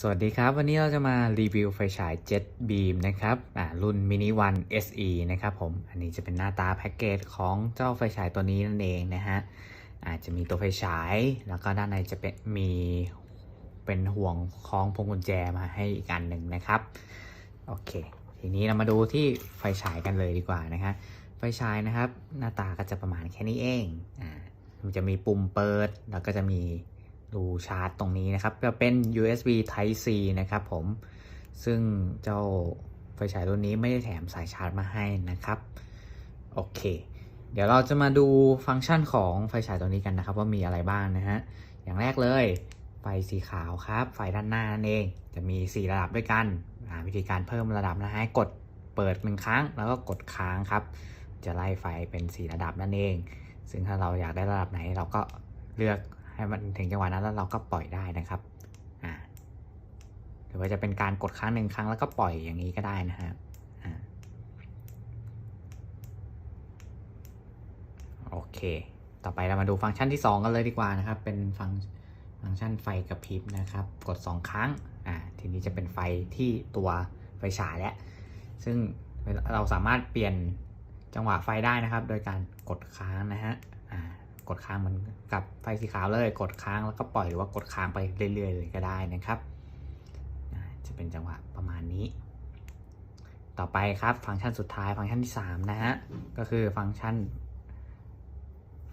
สวัสดีครับ วันนี้เราจะมารีวิวไฟฉาย Jet Beam นะครับรุ่น Mini One SE นะครับผม อันนี้จะเป็นหน้าตาแพ็กเกจของเจ้าไฟฉายตัวนี้นั่นเองนะฮะอาจจะมีตัวไฟฉาย แล้วก็ด้านในจะเป็นมีเป็นห่วงคล้องพวงกุญแจมาให้อีกอันหนึ่งนะครับ โอเค ทีนี้เรามาดูที่ไฟฉายกันเลยดีกว่านะฮะไฟฉายนะครับ หน้าตาก็จะประมาณแค่นี้เองอ่ามันจะมีปุ่มเปิดแล้วก็จะมี รูชาร์จตรงนี้นะครับจะเป็น USB Type C นะครับผม ซึ่งเจ้าไฟฉายรุ่นนี้ไม่ได้แถมสายชาร์จมาให้นะครับ โอเค เดี๋ยวเราจะมาดูฟังก์ชันของไฟฉายตัวนี้กันนะครับ ว่ามีอะไรบ้างนะฮะ อย่างแรกเลย ไฟสีขาวครับ ไฟด้านหน้านั่นเอง จะมี 4 ระดับด้วยกัน วิธีการเพิ่มระดับนะฮะ กดเปิดหนึ่งครั้ง แล้วก็กดค้างครับ จะไล่ไฟเป็น 4 ระดับนั่นเอง ซึ่งถ้าเราอยากได้ระดับไหนเราก็เลือก ให้มันถึงจังหวะนั้นแล้วเราก็ปล่อยได้นะครับอ่าหรือว่าจะเป็นการกดครั้งหนึ่งครั้งแล้วก็ปล่อยอย่างนี้ก็ได้นะฮะโอเค ต่อไปเรามาดูฟังก์ชันที่ 2 กันเลยดีกว่านะครับ เป็นฟังฟังก์ชันไฟกระพริบนะครับ กด 2 ครั้ง อ่า ทีนี้จะเป็นไฟที่ตัวไฟฉายแล้ว ซึ่งเราสามารถเปลี่ยนจังหวะไฟได้นะครับ โดยการกดค้างนะฮะ กดค้างเหมือนกับไฟสีขาวเลย กดค้างแล้วก็ปล่อยหรือว่ากดค้างไปเรื่อยๆเลยก็ได้นะครับ จะเป็นจังหวะประมาณนี้ ต่อไปครับฟังก์ชันสุดท้ายฟังก์ชันที่ 3 นะฮะ ก็คือฟังก์ชัน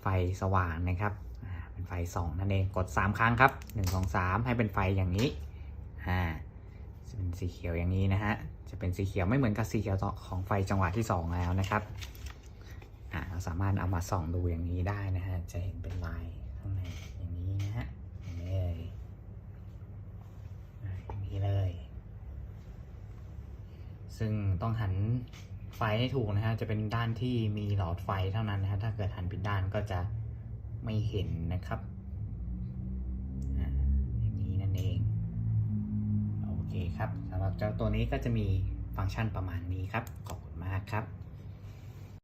ไฟสว่างนะครับเป็นไฟส่องนั่นเองกด 3 ครั้งครับ 1 2 3 ให้เป็นไฟอย่างนี้อ่าจะเป็นสีเขียวอย่างนี้นะฮะจะเป็นสีเขียวไม่เหมือนกับสีเขียวของไฟจังหวะที่ 2 แล้วนะครับ สามารถเอามาส่องดูอย่างนี้ได้นะฮะ จะเห็นเป็นลายข้างในอย่างนี้นะฮะอย่างนี้เลยอย่างนี้เลย ซึ่งต้องหันไฟให้ถูกนะฮะ จะเป็นด้านที่มีหลอดไฟเท่านั้นนะฮะ ถ้าเกิดหันผิดด้านก็จะไม่เห็นนะครับอ่าอย่างนี้นั่นเอง โอเคครับสำหรับเจ้าตัวนี้ก็จะมีฟังก์ชันประมาณนี้ครับ ขอบคุณมากครับ